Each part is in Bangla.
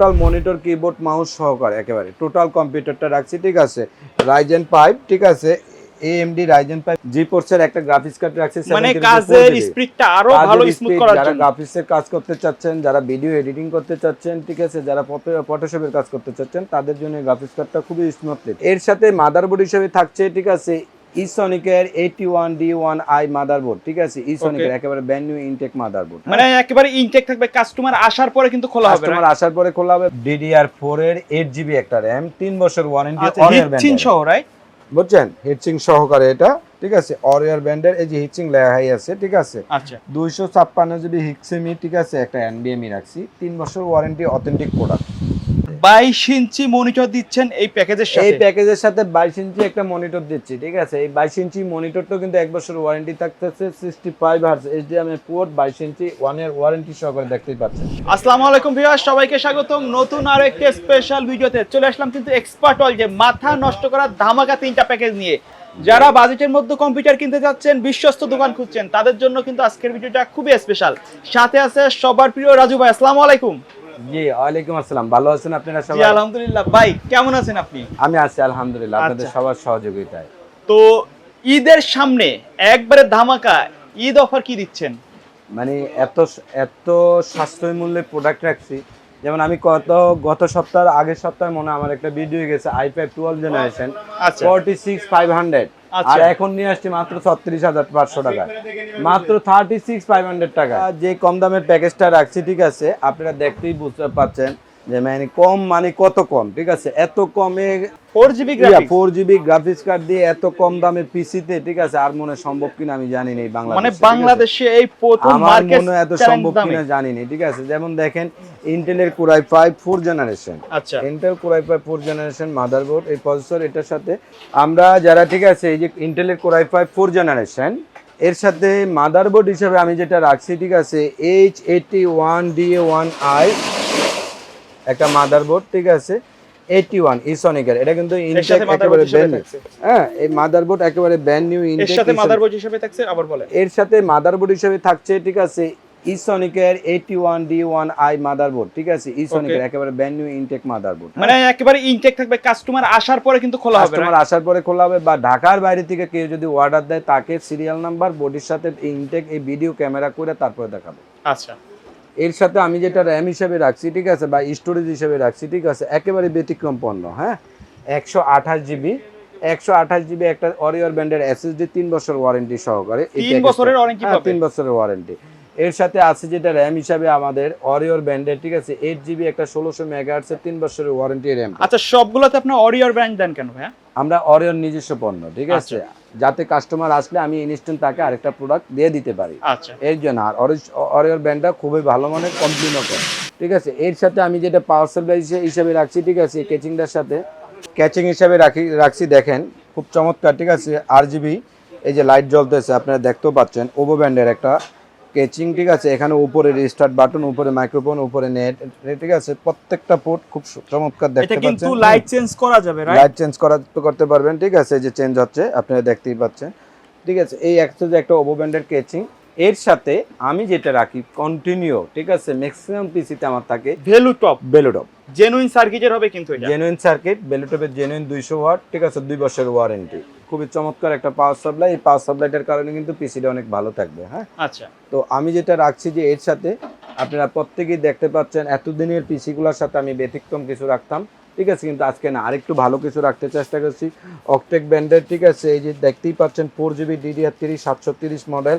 টোটাল মনিটর কিবোর্ড মাউস সহকারে একেবারে। টোটাল কম্পিউটারটা রাখছি ঠিক আছে? রাইজেন পাইপ ঠিক আছে? এএমডি রাইজেন পাইপ জি পোর্সের একটা গ্রাফিক্স কার্ড রাখছি মানে কাজের স্পিডটা আরও ভালো স্মুথ করার জন্য। যারা গ্রাফিক্সের কাজ করতে চাচ্ছেন যারা ভিডিও এডিটিং করতে চাচ্ছেন ঠিক আছে? যারা ফটোশপের কাজ করতে চাচ্ছেন তাদের জন্য গ্রাফিক্স কার্ডটা খুবই স্মুথ এর সাথে মাদারবোর্ড হিসেবে থাকছে ঠিক আছে? ইসনিকের eighty one D one I motherboard ঠিক আছে? ইসনিকের একেবারে ব্র্যান্ড নিউ ইনটেক মাদারবোর্ড মানে একেবারে ইনটেক থাকবে কাস্টমার আসার পরে কিন্তু খোলা হবে কাস্টমার আসার পরে খোলা হবে। ডিডিআর ফোর এর এইট জিবি একটা র্যাম তিন বছর ওয়ারেন্টি আচ্ছা হিটচিন সহ রাইট বুঝছেন? হিটসিং সহকারে এটা ঠিক আছে? অরিয়ার ব্যান্ডের এই যে হিটসিং লেখাই আছে ঠিক আছে? আচ্ছা। দুইশো ছাপ্পান্ন জিবি হিক্সেমি ঠিক আছে? একটা এনবিএমই রাখছি। তিন বছর ওয়ারেন্টি অথেন্টিক প্রোডাক্ট বাইশ ইঞ্চি মনিটর দিচ্ছেন এই প্যাকেজের সাথে? এই প্যাকেজের সাথে বাইশ ইঞ্চি একটা মনিটর দিচ্ছি ঠিক আছে? এই বাইশ ইঞ্চি মনিটরটা কিন্তু এক বছর ওয়ারেন্টি থাকতেছে সিক্সটি ফাইভ হার্স পোর্ট বাইশ ইঞ্চি ওয়ান ইয়ার ওয়ারেন্টি সহকারে দেখতেই পাচ্ছেন। আসসালামু আলাইকুম ভিউয়ার্স সবাইকে স্বাগতম। নতুন আরও একটি স্পেশাল ভিডিওতে চলে আসলাম কিন্তু এক্সপার্ট অল যে মাথা নষ্ট করা ধামাকা তিনটা প্যাকেজ নিয়ে। যারা বাজেটের মধ্যে কম্পিউটার কিনতে যাচ্ছেন বিশ্বস্ত দোকান খুঁজছেন তাদের জন্য কিন্তু আজকের ভিডিওটা খুবই স্পেশাল সাথে আছে সবার প্রিয় রাজু ভাই আসসালামু আলাইকুম। জি ওয়ালাইকুম আসসালাম। ভালো আছেন আপনারা সবাই? আলহামদুলিল্লাহ। ভাই কেমন আছেন আপনি? আমি আছি আলহামদুলিল্লাহ। আপনাদের আচ্ছা। সবার সহযোগিতায়। তো ঈদের সামনে একবারে ধামাকা ঈদ অফার কি দিচ্ছেন? মানে এত এত সাশ্রয় মূল্যে প্রোডাক্ট রাখছি। যেমন আমি কত গত সপ্তাহ আগের সপ্তাহে মনে হয় আমার একটা ভিডিও গেছে i five twelve generation forty six five hundred. আর এখন নিয়ে আসছি মাত্র ছত্রিশ হাজার পাঁচশো টাকা মাত্র থার্টি সিক্স ফাইভ হান্ড্রেড টাকা যে কম দামের প্যাকেজটা রাখছি ঠিক আছে আপনারা দেখতেই বুঝতে পারছেন। যে মানে কম মানে কত কম ঠিক আছে? এত কমে four GB four GB graphics card দিয়ে এত কম দামে পিসিতে ঠিক আছে? আর মনে সম্ভব কিনা আমি জানি না এই মানে বাংলাদেশে? বাংলাদেশে এই প্রথম আমার মার্কেট মনে এত সম্ভব কিনা জানি না ঠিক আছে? যেমন দেখেন ইন্টেলের core i five four generation আচ্ছা। Intel core i five four generation motherboard এই প্রসেসর এটার সাথে আমরা যারা ঠিক আছে এই যে ইন্টেলের কোরাই ফাইভ ফোর জেনারেশন এর সাথে মাদারবোর্ড হিসেবে আমি যেটা রাখছি ঠিক আছে H eighty one D one I একটা মাদারবোর্ড ঠিক আছে? এইটি ওয়ান ইসনিকের এটা কিন্তু ইনটেক একেবারে ব্র্যান্ড হ্যাঁ এই মাদারবোর্ড একেবারে ব্র্যান্ড নিউ এর ইনটেক সাথে মাদারবোর্ড হিসেবে থাকছে আবার বলে এর সাথে মাদারবোর্ড হিসেবে থাকছে ঠিক আছে ইসনিকের eighty one D one I motherboard ঠিক আছে ইসনিকের একেবারে ব্র্যান্ড নিউ ইনটেক মাদারবোর্ড মানে একেবারে ইনটেক থাকবে কাস্টমার আসার পরে কিন্তু খোলা হবে কাস্টমার আসার পরে খোলা হবে বা ঢাকার বাইরে থেকে কেউ যদি অর্ডার দেয় তাকে সিরিয়াল নাম্বার বডির সাথে ইনটেক এই ভিডিও ক্যামেরা করে তারপরে দেখাবো। আচ্ছা। এর সাথে আমি যেটা র্যাম হিসেবে রাখছি ঠিক আছে বা স্টোরেজ হিসেবে রাখছি ঠিক আছে একেবারে ব্যতিক্রম পণ্য হ্যাঁ? একশো আঠাশ জিবি একশো আঠাশ জিবি একটা অরিয়র ব্যান্ডের এসএসডি তিন বছর ওয়ারেন্টি সহকারে। তিন বছরের ওয়ারেন্টি হ্যাঁ, তিন বছরের ওয়ারেন্টি এর সাথে আছে যেটা র্যাম হিসাবে আমাদের অরিয়র ব্যান্ডের ঠিক আছে এইট জিবি একটা ষোলোশো মেগাহার্টসের তিন বছরের ওয়ারেন্টি র্যাম আচ্ছা সবগুলোতে আপনি অরিয়র ব্র্যান্ড দেন কেন ভাইয়া? আমরা অরিয়র নিজস্ব পণ্য ঠিক আছে। আচ্ছা। যাতে কাস্টমার আসলে আমি ইনস্ট্যান্ট তাকে আরেকটা প্রোডাক্ট দিয়ে দিতে পারি। আচ্ছা। এর জন্য আর অরিয়র ব্র্যান্ডটা খুবই ভালো মানের কমপ্লিনও করে ঠিক আছে এর সাথে আমি যেটা পার্সেল সাপ্লাই হিসাবে রাখছি ঠিক আছে ক্যাচিংটার সাথে ক্যাচিং হিসাবে রাখি রাখছি দেখেন খুব চমৎকার ঠিক আছে আর জিবি এই যে লাইট জ্বলতেছে আপনারা দেখতেও পাচ্ছেন ওভো ব্র্যান্ডের একটা কেচিং ঠিক আছে এখানে উপরে রিস্টার্ট বাটন উপরে মাইক্রোফোন উপরে নেট ঠিক আছে প্রত্যেকটা পোর্ট খুব চমৎকার এটা কিন্তু লাইট চেঞ্জ করা যাবে রাইট লাইট চেঞ্জ করা তো করতে পারবেন ঠিক আছে এই যে চেঞ্জ হচ্ছে আপনারা দেখতেই পাচ্ছেন। ঠিক আছে এই একটা যে একটা ওভো ব্যান্ডের কেচিং এর সাথে আমি যেটা রাখি কন্টিনিউ ঠিক আছে ম্যাক্সিমাম পিসিতে আমার থাকে ভ্যালু টপ বেলুটপ জেনুইন সার্কিটের হবে কিন্তু এটা। জেনুইন সার্কিট ভ্যালু টপের জেনুইন দুইশো ওয়াট ঠিক আছে দুই বছরের ওয়ারেন্টি খুবই চমৎকার একটা পাওয়ার সাপ্লাই এই পাওয়ার সাপ্লাইটার কারণে কিন্তু পিসিটা অনেক ভালো থাকবে হ্যাঁ? আচ্ছা। তো আমি যেটা রাখছি যে এর সাথে আপনারা প্রত্যেকেই দেখতে পাচ্ছেন এতদিনের পিসিগুলোর সাথে আমি ব্যতিক্রম কিছু রাখতাম ঠিক আছে? কিন্তু আজকে না আরেকটু ভালো কিছু রাখতে চেষ্টা করছি। অকটেক ব্যান্ডের ঠিক আছে? এই যে দেখতেই পাচ্ছেন ফোর জিবি ডিডিআর তিরিশ সাতশো তিরিশ মডেল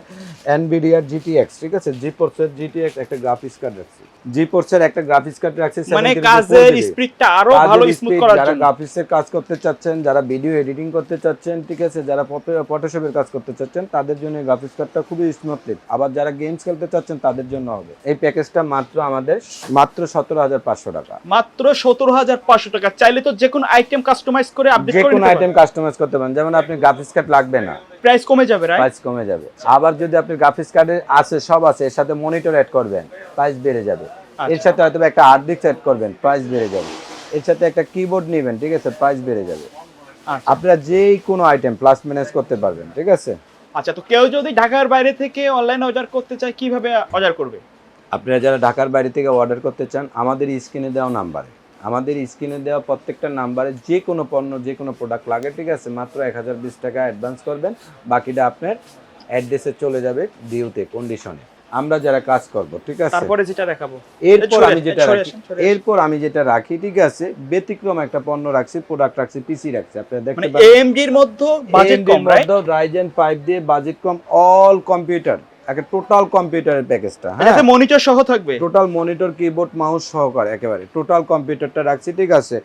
এনবিডিআর জিটিএক্স ঠিক আছে? জি পোর্সের জিটিএক্স একটা গ্রাফিক্স কার্ড রাখছি। জি পোর্সের একটা গ্রাফিক্স কার্ড রাখছি মানে কাজের স্পিডটা আরও ভালো স্মুথ করার যারা জন্য। গ্রাফিক্সের কাজ করতে চাচ্ছেন যারা ভিডিও এডিটিং করতে চাচ্ছেন ঠিক আছে যারা ফটোশপের কাজ করতে চাচ্ছেন তাদের জন্য গ্রাফিক্স কার্ডটা খুবই স্মুথলি আবার যারা গেমস খেলতে চাচ্ছেন তাদের জন্য হবে। এই প্যাকেজটা মাত্র আমাদের মাত্র সতেরো হাজার পাঁচশো টাকা। মাত্র সতেরো হাজার পাঁচশো টাকা। চাইলে তো যে কোনো আইটেম কাস্টমাইজ করে আপডেট যে করে কোনো নিতে আইটেম কাস্টমাইজ করতে পারেন। যেমন আপনি গ্রাফিক্স কার্ড লাগবে না। প্রাইস কমে যাবে রাইট প্রাইস কমে যাবে। আবার যদি আপনি গ্রাফিক্স কার্ডে আছে সব আছে এর সাথে মনিটর অ্যাড করবেন প্রাইস বেড়ে যাবে। আচ্ছা। এর সাথে হয়তো একটা হার্ড ডিস্ক অ্যাড করবেন প্রাইস বেড়ে যাবে। এর সাথে একটা কিবোর্ড নেবেন ঠিক আছে প্রাইস বেড়ে যাবে। আচ্ছা। আপনারা যেই কোনো আইটেম প্লাস ম্যানেজ করতে পারবেন ঠিক আছে? আচ্ছা তো কেউ যদি ঢাকার বাইরে থেকে অনলাইন অর্ডার করতে চায় কীভাবে অর্ডার করবে? আপনারা যারা ঢাকার বাইরে থেকে অর্ডার করতে চান আমাদের স্ক্রিনে দেওয়া নাম্বারে আমাদের স্ক্রিনে দেওয়া প্রত্যেকটা নাম্বারে যে কোনো পণ্য যে কোনো প্রোডাক্ট লাগে ঠিক আছে? মাত্র এক হাজার বিশ টাকা অ্যাডভান্স করবেন। বাকিটা আপনার অ্যাড্রেসে চলে যাবে ডিউতে কন্ডিশনে আমরা যারা কাজ করব ঠিক আছে? তারপরে যেটা দেখাবো। এরপর আমি যেটা রাখি। এরপর আমি যেটা রাখি ঠিক আছে? ব্যতিক্রম একটা পণ্য রাখছি প্রোডাক্ট রাখছি পিসি রাখছি। আপনারা দেখতে মানে পাচ্ছেন। এএমডি এর মধ্যে বাজেট কম রাইট রাইজেন 5 দিয়ে বাজেট কম অল কম্পিউটার একটা টোটাল কম্পিউটারের প্যাকেজটা হ্যাঁ? এটাতে মনিটর সহ থাকবে? টোটাল মনিটর কিবোর্ড মাউস সহকারে একেবারে। টোটাল কম্পিউটারটা রাখছি ঠিক আছে?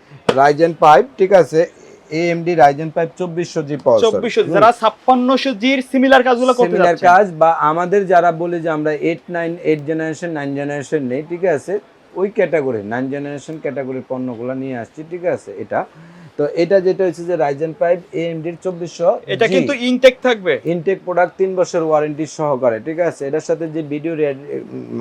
রাইজেন 5 ঠিক আছে? এএমডি রাইজেন 5 2400 জি পাওয়ার চব্বিশশো যারা ছাপ্পান্নশো জির সিমিলার কাজগুলো করতে সিমিলার কাজ বা আমাদের যারা বলে যে আমরা eight nine eight generation nine generation নেই ঠিক আছে? ওই ক্যাটাগরি নাইন জেনারেশন ক্যাটাগরির পণ্যগুলো নিয়ে আসছি ঠিক আছে? এটা তো এটা যেটা হচ্ছে যে রাইজেন ফাইভ এএমডির চব্বিশশো এটা কিন্তু ইনটেক থাকবে। ইনটেক প্রোডাক্ট তিন বছর ওয়ারেন্টি সহকারে ঠিক আছে? এটার সাথে যে ভিডিও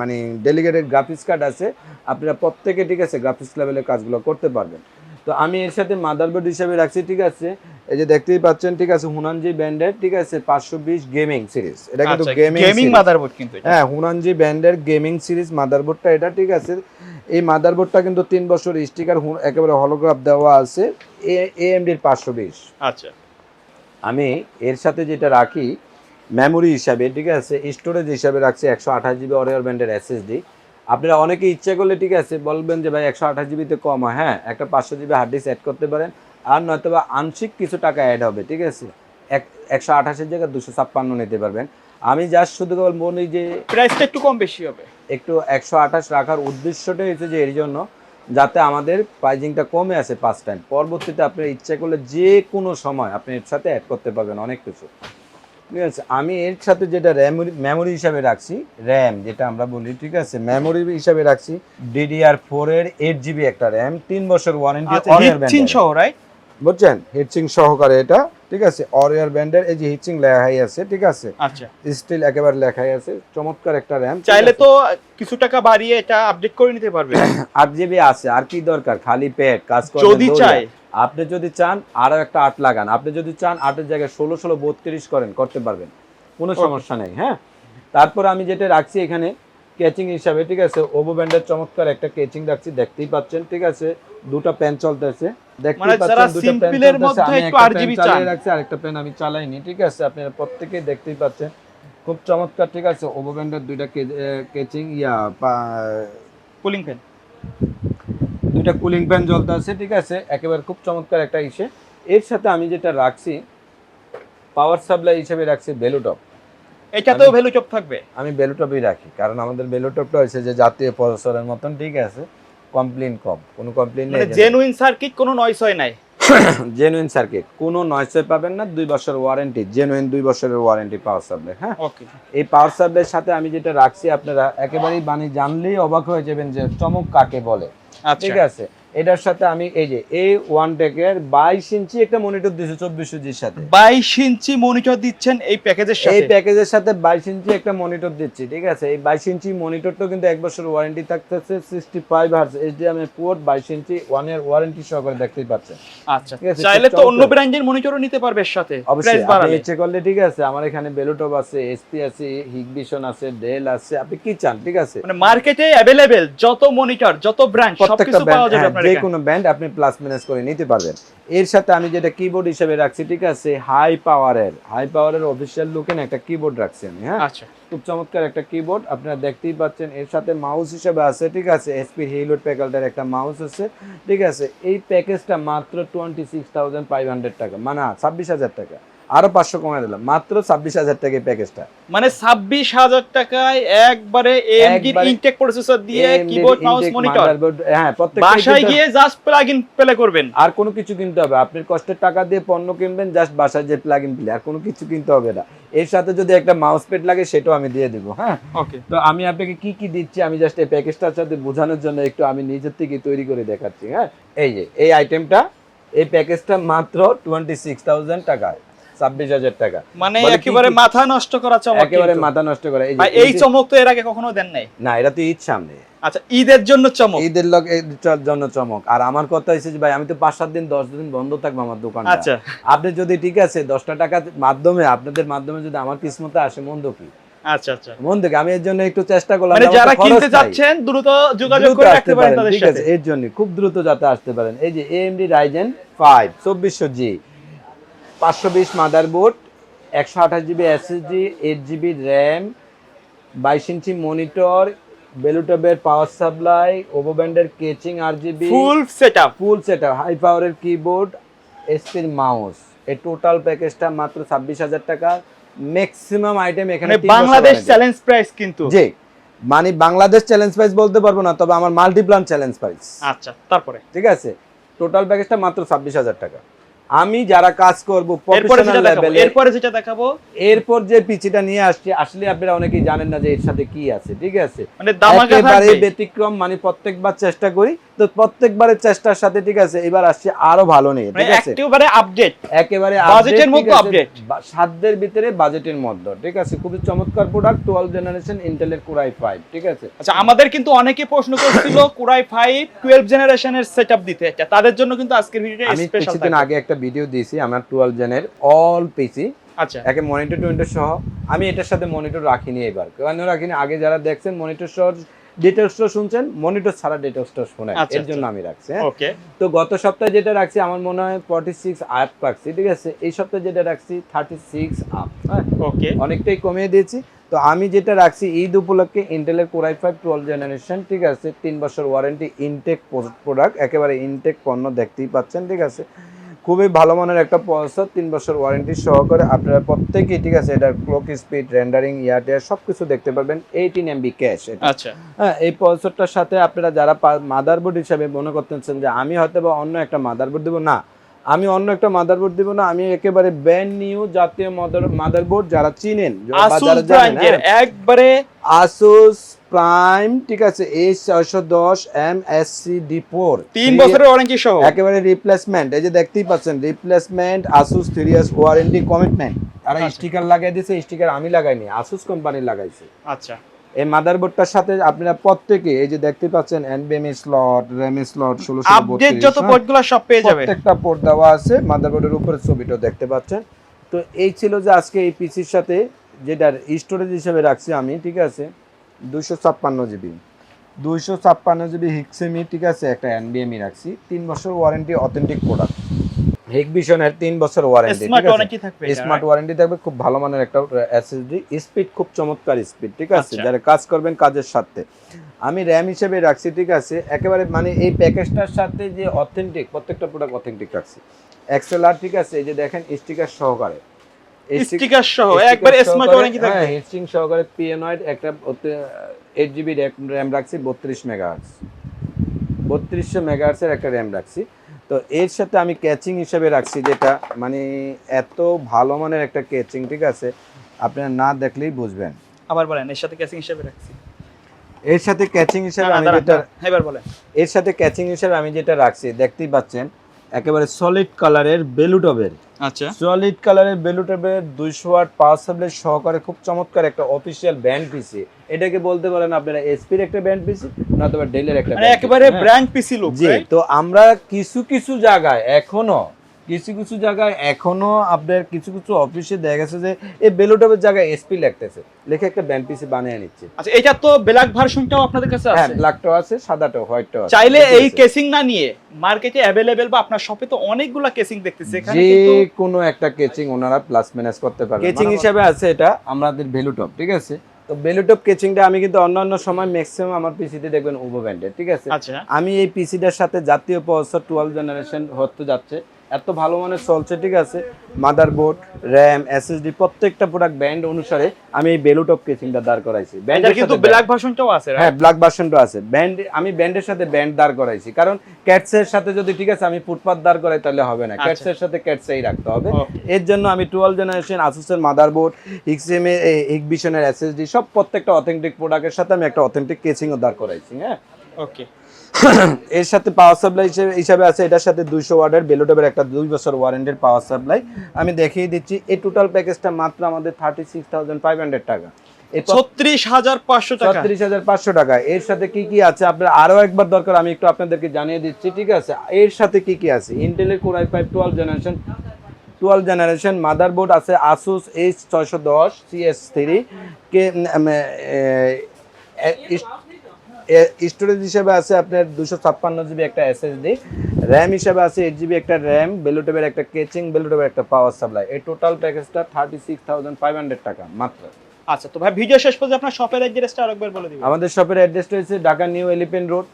মানে ডেলিগেটেড গ্রাফিক্স কার্ড আছে আপনারা প্রত্যেকে ঠিক আছে গ্রাফিক্স লেভেলের কাজগুলো করতে পারবেন। তো আমি এর সাথে মাদারবোর্ড হিসাবে রাখছি ঠিক আছে? এই যে দেখতেই পাচ্ছেন ঠিক আছে হুনানজি ব্যান্ডের ঠিক আছে পাঁচশো বিশ গেমিং সিরিজ এটা কিন্তু গেমিং গেমিং মাদারবোর্ড কিন্তু হ্যাঁ হুনানজি ব্যান্ডের গেমিং সিরিজ মাদারবোর্ডটা এটা ঠিক আছে? এই মাদারবোর্ডটা কিন্তু তিন বছর স্টিকার একেবারে হলোগ্রাফ দেওয়া আছে এএমডির পাঁচশো বিশ। আচ্ছা। আমি এর সাথে যেটা রাখি মেমোরি হিসাবে ঠিক আছে স্টোরেজ হিসাবে রাখছি একশো আঠাশ জিবি অরিয়র ব্যান্ডের এসএসডি আপনারা অনেকে ইচ্ছে করলে ঠিক আছে বলবেন যে ভাই একশো আঠাশ জিবিতে কম হয়। হ্যাঁ একটা পাঁচশো জিবি হার্ড ডিস্ক অ্যাড করতে পারেন আর নয়তো বা আংশিক কিছু টাকা অ্যাড হবে ঠিক আছে? এক একশো আঠাশের জায়গায় দুশো ছাপ্পান্ন নিতে পারবেন। আমি জাস্ট শুধু কেবল মনে যে প্রাইসটা একটু কম বেশি হবে। একটু একশো আঠাশ রাখার উদ্দেশ্যটাই হচ্ছে যে এর জন্য যাতে আমাদের প্রাইজিংটা কমে আসে পাঁচ টাইম পরবর্তীতে আপনার ইচ্ছা করলে যে কোনো সময় আপনি এর সাথে অ্যাড করতে পারবেন অনেক কিছু। ঠিক আছে আমি এর সাথে যেটা র্যাম মেমোরি হিসাবে রাখছি র্যাম যেটা আমরা বলি ঠিক আছে মেমোরি হিসাবে রাখছি ডিডিআর ফোর এর এইট জিবি একটা র্যাম তিন বছর ওয়ারেন্টি সহ রাইট বুঝছেন? হিটচিং সহকারে এটা ঠিক আছে? অরিয়ার ব্যান্ডের এই যে হিটচিং লেখাই আছে ঠিক আছে? আচ্ছা। স্টিল একেবারে লেখাই আছে চমৎকার একটা র্যাম চাইলে তো কিছু টাকা বাড়িয়ে এটা আপডেট করে নিতে পারবে আট জিবি আছে আর কি দরকার? খালি পেট কাজ করবেন যদি চাই। আপনি যদি চান আরও একটা আট লাগান। আপনি যদি চান আটের জায়গায় ষোলো ষোলো বত্রিশ করেন করতে পারবেন। কোনো সমস্যা নেই হ্যাঁ? তারপর আমি যেটা রাখছি এখানে কেচিং হিসাবে ঠিক আছে? ওভো ব্যান্ডের চমৎকার একটা কেচিং রাখছি দেখতেই পাচ্ছেন ঠিক আছে? দুটো পেন চলতেছে দেখতেই মানে পাচ্ছেন দুটো পেন চলতেছে। আমি একটু একটা চালিয়ে রাখছি আরেকটা পেন আমি চালাইনি ঠিক আছে? আপনারা প্রত্যেকেই দেখতেই পাচ্ছেন খুব চমৎকার ঠিক আছে? ওভো ব্যান্ডের দুইটা কেচিং ইয়া কুলিং ফ্যান দুইটা কুলিং ফ্যান জ্বলতে আছে ঠিক আছে? একেবারে খুব চমৎকার একটা ইসে। এর সাথে আমি যেটা রাখছি পাওয়ার সাপ্লাই হিসেবে রাখছি বেলুটপ এটাতেও ভ্যালু চপ থাকবে? আমি ভ্যালু বেলুটপই রাখি কারণ আমাদের বেলুটপটা হয়েছে যে জাতীয় প্রসেসরের মতন ঠিক আছে? কমপ্লেন কম কোনো কমপ্লেন মানে নেই জেনুইন সার্কিট কোনো নয়েস হয় নাই? জেনুইন সার্কিট কোনো নয়েসে পাবেন না দুই বছর ওয়ারেন্টি জেনুইন দুই বছরের ওয়ারেন্টি পাওয়ার সাপ্লাই হ্যাঁ? ওকে এই পাওয়ার সাপ্লাইয়ের সাথে আমি যেটা রাখছি আপনারা একেবারেই বানি জানলেই অবাক হয়ে যাবেন যে চমক কাকে বলে আচ্ছা। ঠিক আছে? এটার সাথে আমি এই যে এই ওয়ান টেকের বাইশ ইঞ্চি একটা মনিটর দিয়েছি চব্বিশশো জির সাথে। বাইশ ইঞ্চি মনিটর দিচ্ছেন এই প্যাকেজের সাথে? এই প্যাকেজের সাথে বাইশ ইঞ্চি একটা মনিটর দিচ্ছি ঠিক আছে? এই বাইশ ইঞ্চি মনিটরটা কিন্তু এক বছর ওয়ারেন্টি থাকতেছে sixty five hertz HDMI port বাইশ ইঞ্চি ওয়ান ইয়ার ওয়ারেন্টি সহকারে দেখতেই পাচ্ছেন। আচ্ছা চাইলে তো অন্য। ব্র্যান্ডের মনিটরও নিতে পারবে এর সাথে অবশ্যই ইচ্ছে করলে ঠিক আছে আমার এখানে বেলুটপ আছে এসপি আছে হিগবিশন আছে ডেল আছে আপনি কি চান ঠিক আছে? মানে মার্কেটে অ্যাভেলেবেল যত মনিটর যত ব্র্যান্ড সবকিছু পাওয়া যাবে আপনার যে কোনো ব্যান্ড আপনি প্লাস মাইনাস করে নিতে পারবেন। এর সাথে আমি যেটা কিবোর্ড হিসেবে রাখছি ঠিক আছে? হাই পাওয়ারের হাই পাওয়ারের অফিসিয়াল লুকেন একটা কিবোর্ড রাখছি আমি হ্যাঁ? আচ্ছা। খুব চমৎকার একটা কিবোর্ড আপনারা দেখতেই পাচ্ছেন। এর সাথে মাউস হিসেবে আছে ঠিক আছে? এসপি হিলোড প্যাকেলটার একটা মাউস আছে ঠিক আছে? এই প্যাকেজটা মাত্র twenty six thousand five hundred টাকা মানে ছাব্বিশ হাজার টাকা। আরও পাঁচশো কমাই দিলাম। মাত্র ছাব্বিশ হাজার টাকা এই প্যাকেজটা মানে ছাব্বিশ হাজার টাকায় একবারে ইনটেক প্রসেসর দিয়ে কিবোর্ড মাউস মনিটর হ্যাঁ প্রত্যেকটা বাসায় গিয়ে জাস্ট প্লাগ ইন প্লে করবেন। আর কোনো কিছু কিনতে হবে। আপনি কষ্টের টাকা দিয়ে পণ্য কিনবেন জাস্ট বাসায় যে প্লাগ ইন প্লে আর কোনো কিছু কিনতে হবে না। এর সাথে যদি একটা মাউস প্যাড লাগে সেটাও আমি দিয়ে দেবো হ্যাঁ? ওকে তো আমি আপনাকে কি কি দিচ্ছি আমি জাস্ট এই প্যাকেজটার সাথে বোঝানোর জন্য একটু আমি নিজের থেকে তৈরি করে দেখাচ্ছি হ্যাঁ? এই যে এই আইটেমটা এই প্যাকেজটা মাত্র টোয়েন্টি সিক্স থাউজেন্ড টাকায়। ছাব্বিশ হাজার টাকা। মানে একেবারে মাথা নষ্ট করা চমক একেবারে মাথা নষ্ট করে। এই এই চমক তো এর আগে কখনো দেন নাই? না এটা তো ঈদ সামনে। আচ্ছা ঈদের জন্য চমক। ঈদের জন্য চমক। আর আমার কথা হচ্ছে যে ভাই আমি তো পাঁচ সাত দিন দশ দিন বন্ধ থাকব আমার দোকানটা। আচ্ছা। আপনি যদি ঠিক আছে দশটা টাকার মাধ্যমে আপনাদের মাধ্যমে যদি আমার কিসমতে আসে মন্দ কি? আচ্ছা আচ্ছা। মন থেকে আমি এর জন্য একটু চেষ্টা করলাম মানে যারা কিনতে। যাচ্ছেন দ্রুত যোগাযোগ করে রাখতে পারেন ঠিক আছে এর জন্য খুব দ্রুত যাতে আসতে পারেন। এই যে এএমডি রাইজেন ফাইভ চব্বিশশো জি পাঁচশো বিশ মাদারবোর্ড একশো আঠাশ GB SSD eight GB RAM বাইশ ইঞ্চি মনিটর বেলুটবের পাওয়ার সাপ্লাই ওভো ব্যান্ডের কেচিং আর GB full setup full setup high পাওয়ারের কিবোর্ড এসপির মাউস এই টোটাল প্যাকেজটা মাত্র ছাব্বিশ হাজার টাকা। ম্যাক্সিমাম আইটেম এখানে মানে বাংলাদেশ চ্যালেঞ্জ প্রাইস কিন্তু। জি। মানে বাংলাদেশ চ্যালেঞ্জ প্রাইস বলতে পারব না তবে আমার মাল্টিপ্লান চ্যালেঞ্জ প্রাইস আচ্ছা তারপরে। ঠিক আছে? টোটাল প্যাকেজটা মাত্র ছাব্বিশ হাজার টাকা। আমি যারা কাজ করব এরপরে প্রফেশনাল লেভেলে এরপরে যেটা দেখাবো। এরপর যে পিচিটা নিয়ে আসছে আসলে আপনারা অনেকেই জানেন না যে এর সাথে কি আছে ঠিক আছে? মানে দামাকা থাকবে। ব্যতিক্রম মানে প্রত্যেকবার চেষ্টা করি তো প্রত্যেকবারের চেষ্টার সাথে ঠিক আছে এবার আসছে আরও ভালো নিয়ে মানে ঠিক আছে একেবারে আপডেট একেবারে বাজেটের। বা- সাধ্যের ভিতরে বাজেটের মধ্যে ঠিক আছে? খুবই চমৎকার প্রোডাক্ট টুয়েলভ জেনারেশন ইন্টেলের কোরাই ফাইভ ঠিক আছে? আচ্ছা আমাদের কিন্তু অনেকে প্রশ্ন করছিল কুরাই ফাইভ টুয়েলভ জেনারেশনের সেটআপ দিতে। আচ্ছা তাদের জন্য কিন্তু আজকের ভিডিওটা আমি কিছুদিন আগে একটা ভিডিও দিয়েছি আমার টুয়েলভ জেনের অল পিসি আচ্ছা। একে মনিটর টুইন্টার সহ আমি এটার সাথে মনিটর রাখিনি এবার। কেন রাখিনি? আগে যারা দেখছেন মনিটর সহ ডিটেলসটা শুনছেন? মনিটর ছাড়া ডিটেলসটা শোনেন। আচ্ছা, এর জন্য আমি রাখছি হ্যাঁ? ওকে তো গত সপ্তাহে যেটা রাখছি আমার মনে হয় ফর্টি সিক্স আপ রাখছি ঠিক আছে? এই সপ্তাহে যেটা রাখছি থার্টি সিক্স আপ হ্যাঁ? ওকে অনেকটাই কমিয়ে দিয়েছি। তো আমি যেটা রাখছি ঈদ উপলক্ষে ইন্টেলের কোরাই ফাইভ টুয়েলভ জেনারেশন ঠিক আছে? তিন বছর ওয়ারেন্টি ইনটেক প্রোডাক্ট একেবারে ইনটেক পণ্য দেখতেই পাচ্ছেন ঠিক আছে? খুবই ভালো মানের একটা প্রসেসর তিন বছর ওয়ারেন্টি সহকারে আপনারা প্রত্যেকেই ঠিক আছে এটার ক্লক স্পিড রেন্ডারিং ইয়ারটেয়ার সব কিছু দেখতে পারবেন এইটিন এমবি ক্যাশ আচ্ছা। হ্যাঁ এই প্রসেসরটার সাথে আপনারা যারা মাদারবোর্ড হিসাবে মনে করতেছেন যে আমি হয়তো বা অন্য একটা মাদারবোর্ড দেবো না আমি অন্য একটা মাদারবোর্ড দিব না আমি একেবারে ব্র্যান্ড নিউ জাতীয় মাদারবোর্ড যারা চিনেন হ্যাঁ, একবারে আসুস প্রাইম ঠিক আছে এই ছয়শো দশ M S C D four তিন বছরের ওয়ারেন্টি সহ। একেবারে রিপ্লেসমেন্ট এই যে দেখতেই পাচ্ছেন replacement Asus three years warranty commitment আর। স্টিকার লাগাই দিয়েছে স্টিকার আমি লাগাইনি আসুস কোম্পানি লাগাইছে। আচ্ছা। এই মাদারবোর্ডটার সাথে আপনারা প্রত্যেকে এই যে দেখতে পাচ্ছেন এনবিএমই স্লট র্যাম স্লট ষোলোশো আপডেট যত পোর্টগুলো সব পেয়ে যাবে। প্রত্যেকটা পোর্ট দেওয়া আছে মাদারবোর্ডের উপরে ছবিটাও দেখতে পাচ্ছেন। তো এই ছিল যে আজকে এই পিসির সাথে যেটার স্টোরেজ হিসেবে রাখছি আমি ঠিক আছে? দুইশো ছাপ্পান্ন জিবি দুইশো ছাপ্পান্ন জিবি হিক্সেমি ঠিক আছে? একটা এনবিএমই রাখছি। তিন বছর ওয়ারেন্টি অথেন্টিক প্রোডাক্ট হিকভিশনের তিন বছর ওয়ারেন্টি স্মার্ট ওয়ারেন্টি থাকবে স্মার্ট ওয়ারেন্টি থাকবে খুব ভালো মানের একটা এসএসডি স্পিড খুব চমৎকার স্পিড ঠিক আছে? আচ্ছা। যারা কাজ করবেন কাজের সাথে। আমি র্যাম হিসেবে রাখছি ঠিক আছে? একেবারে মানে এই প্যাকেজটার সাথে যে অথেন্টিক প্রত্যেকটা প্রোডাক্ট অথেন্টিক রাখছি। এক্সেলআর ঠিক আছে? এই যে দেখেন স্টিকার সহকারে। স্টিকার সহ একবারে স্মার্ট ওয়ারেন্টি থাকবে। হিটসিং সহকারে পিএনয়েড একটা এইট জিবি র্যাম রাখছি বত্রিশ মেগাহার্টস বত্রিশশো মেগাহার্টসের একটা র্যাম রাখছি। তো এর সাথে আমি ক্যাচিং হিসেবে রাখছি যেটা মানে এত ভালো মানের একটা ক্যাচিং ঠিক আছে? আপনারা না দেখলেই বুঝবেন। আবার বলেন এর সাথে ক্যাচিং হিসেবে রাখছি। এর সাথে ক্যাচিং হিসেবে আমি যেটা এবার বলেন। এর সাথে ক্যাচিং হিসেবে আমি যেটা রাখছি দেখতেই পাচ্ছেন একেবারে সলিড কালারের বেলুটবের। আচ্ছা। সলিড কালারের বেলুটবের দুইশো ওয়াট পাওয়ার সাপ্লাই সহকারে খুব চমৎকার একটা অফিসিয়াল ব্যান্ড পিসি এটাকে বলতে পারেন আপনারা এসপির একটা ব্যান্ড পিসি নতুবা ডেলের একটা মানে একেবারে। ব্র্যান্ড পিসি লুক তো আমরা কিছু কিছু জায়গায় এখনও কিছু কিছু জায়গায় এখনও আপনার কিছু কিছু অফিসে দেখা গেছে যে এই বেলুটবের জায়গায় এসপি লিখতেছে। লিখে একটা ব্যান্ড পিসি বানিয়ে নিচ্ছে। আচ্ছা এটা তো ব্ল্যাক ভার্সনটাও আপনাদের কাছে আছে? হ্যাঁ ব্ল্যাকটাও আছে সাদাটাও হোয়াইটটাও আছে। চাইলে এই কেসিং না নিয়ে মার্কেটে অ্যাভেলেবেল বা আপনার শপে তো অনেকগুলা কেসিং দেখতেছি। এখানে কিন্তু যে কোনো একটা কেচিং ওনারা প্লাস মাইনাস করতে পারবে। কেচিং মানে- হিসাবে আছে এটা। আমাদের ভ্যালুটপ ঠিক আছে? তো ভ্যালুটপ কেচিংটা আমি কিন্তু অন্যান্য সময় ম্যাক্সিমাম আমার পিসিতে দেখবেন উভো ব্যান্ডের ঠিক আছে? আচ্ছা। আমি এই পিসিটার সাথে জাতীয় প্রসেসর টুয়েলভ জেনারেশন হতে যাচ্ছে। এত ভালো মানের চলছে ঠিক আছে? মাদারবোর্ড র্যাম এসএসডি প্রত্যেকটা প্রোডাক্ট ব্যান্ড অনুসারে আমি এই বেলুটপ কেচিংটা দাঁড় করাইছি। এটা ব্যান্ডের কিন্তু ব্ল্যাক ভার্সনটাও আছে হ্যাঁ ব্ল্যাক ভার্সনটা আছে। ব্যান্ড আমি ব্যান্ডের সাথে ব্যান্ড দাঁড় করাইছি। কারণ ক্যাটসের সাথে যদি ঠিক আছে আমি ফুটপাথ দাঁড় করাই তাহলে হবে না। আচ্ছা। ক্যাটসের সাথে ক্যাটসেই রাখতে হবে। এর জন্য আমি টুয়েলভ জেনারেশন আসুসের মাদারবোর্ড হিক্সএম এর হিকভিশনের এসএসডি সব প্রত্যেকটা অথেন্টিক প্রোডাক্টের সাথে আমি একটা অথেন্টিক কেচিংও দাঁড় করাইছি হ্যাঁ? ওকে এর সাথে পাওয়ার সাপ্লাই হিসেবে হিসাবে আছে এটার সাথে দুইশো ওয়ার্ডের বেলোটেবের একটা দুই বছর ওয়ারেন্টের পাওয়ার সাপ্লাই আমি দেখিয়ে দিচ্ছি এই টোটাল প্যাকেজটা মাত্র আমাদের thirty six thousand five hundred টাকা ছত্রিশ হাজার পাঁচশো টাকা। ছত্রিশ হাজার পাঁচশো টাকা। এর সাথে কি কি আছে? আপনার আরও একবার দরকার আমি একটু আপনাদেরকে জানিয়ে দিচ্ছি ঠিক আছে? এর সাথে কি কি আছে? ইন্টেলের core i five twelve generation twelve generation motherboard আছে আসুস এইচ ছয়শো দশ সিএস থ্রি কে স্টোরেজ হিসেবে আছে আপনার দুশো ছাপ্পান্ন জিবি একটা এসএসডি র্যাম হিসেবে আছে এইট জিবি একটা র্যাম বেলুটেবের একটা কেচিং বেলুটেবের একটা পাওয়ার সাপ্লাই এই টোটাল প্যাকেজটা thirty six thousand five hundred টাকা মাত্র। আচ্ছা তো ভাই ভিডিও শেষ পর্যন্ত আপনার শপের অ্যাড্রেসটা আরেকবার বলে দিবেন। আমাদের শপের অ্যাড্রেসটা হচ্ছে Dhaka new elephant road.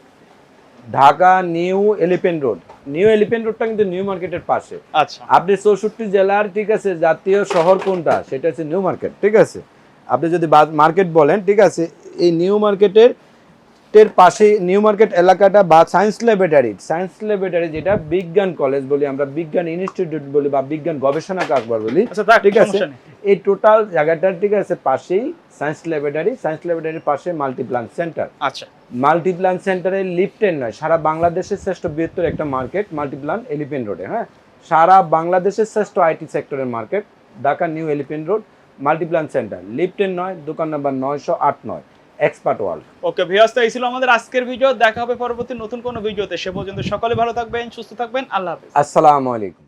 Dhaka new elephant road. New elephant রোডটা কিন্তু নিউ মার্কেটের পাশে। আচ্ছা। আপনি চৌষট্টি জেলার ঠিক আছে জাতীয় শহর কোনটা সেটা হচ্ছে নিউ মার্কেট ঠিক আছে? আপনি যদি মার্কেট বলেন ঠিক আছে এই নিউ মার্কেটের টের পাশে নিউ মার্কেট এলাকাটা বা সায়েন্স ল্যাবরেটারি সায়েন্স ল্যাবরেটারি যেটা বিজ্ঞান কলেজ বলি আমরা বিজ্ঞান ইনস্টিটিউট বলি বা বিজ্ঞান গবেষণা কারবার বলি আচ্ছা ঠিক আছে? এই টোটাল জায়গাটার ঠিক আছে পাশেই সায়েন্স ল্যাবরেটারি সায়েন্স ল্যাবরেটারির পাশে মাল্টিপ্লান সেন্টার আচ্ছা। মাল্টিপ্লান সেন্টারে লিফটেন নয় সারা বাংলাদেশের শ্রেষ্ঠ বৃহত্তর একটা মার্কেট মাল্টিপ্লান এলিফেন্ট রোডে হ্যাঁ? সারা বাংলাদেশের শ্রেষ্ঠ আইটি সেক্টরের market Dhaka new elephant road Multiplan center লিফটেন নয় দোকান নাম্বার নয়শো আট নয়। এক্সপার্ট ওয়ার্ল্ড ওকে ভিউয়ার্স এই ছিল আমাদের আজকের ভিডিও দেখা হবে পরবর্তী নতুন কোনো ভিডিওতে সে পর্যন্ত সকলে ভালো থাকবেন সুস্থ থাকবেন। আল্লাহ হাফেজ। আসসালামু আলাইকুম।